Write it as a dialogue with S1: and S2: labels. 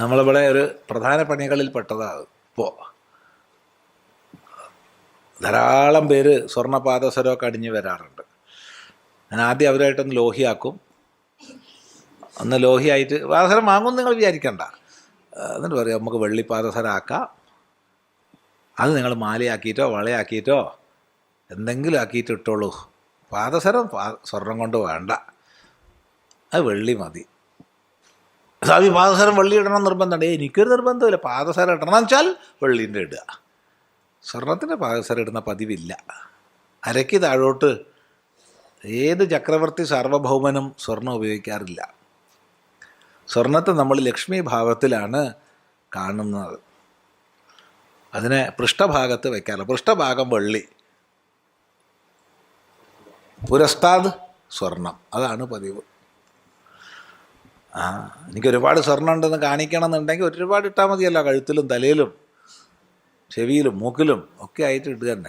S1: നമ്മളിവിടെ ഒരു പ്രധാന പണികളിൽ പെട്ടതാണ് ഇപ്പോൾ ധാരാളം പേര് സ്വർണപാദസരമൊക്കെ അടിഞ്ഞ് വരാറുണ്ട്. ഞാൻ ആദ്യം അവരായിട്ടൊന്ന് ലോഹിയാക്കും. ഒന്ന് ലോഹിയായിട്ട് പാദസരം വാങ്ങും നിങ്ങൾ വിചാരിക്കണ്ട. എന്നിട്ട് പറയാം നമുക്ക് വെള്ളി പാദസരം ആക്കാം. അത് നിങ്ങൾ മാലയാക്കിയിട്ടോ വളയാക്കിയിട്ടോ എന്തെങ്കിലും ആക്കിയിട്ട് ഇട്ടോളൂ പാദസരം സ്വർണം കൊണ്ട് വേണ്ട. അത് വെള്ളി മതി. സ്വാമി പാദസരം വള്ളി ഇടണം നിർബന്ധമുണ്ട് എനിക്കൊരു നിർബന്ധമില്ല പാദസരം ഇടണം വെച്ചാൽ വെള്ളീന്റെ ഇടുക. സ്വർണത്തിന്റെ പാദസരം ഇടുന്ന പതിവില്ല. അരയ്ക്ക് താഴോട്ട് ഏത് ചക്രവർത്തി സാർവഭൗമനും സ്വർണം ഉപയോഗിക്കാറില്ല. സ്വർണത്തെ നമ്മൾ ലക്ഷ്മി ഭാവത്തിലാണ് കാണുന്നത്. അതിനെ പൃഷ്ഠഭാഗത്ത് വയ്ക്കാറ് പൃഷ്ഠഭാഗം വെള്ളി. പുരസ്താദ് സ്വർണം. അതാണ് പതിവ്. ആ എനിക്ക് ഒരുപാട് സ്വർണം ഉണ്ടെന്ന് കാണിക്കണം എന്നുണ്ടെങ്കിൽ ഒരുപാട് ഇട്ടാൽ മതിയല്ലോ കഴുത്തിലും തലയിലും ചെവിയിലും മൂക്കിലും ഒക്കെ ആയിട്ട് ഇടുക തന്നെ.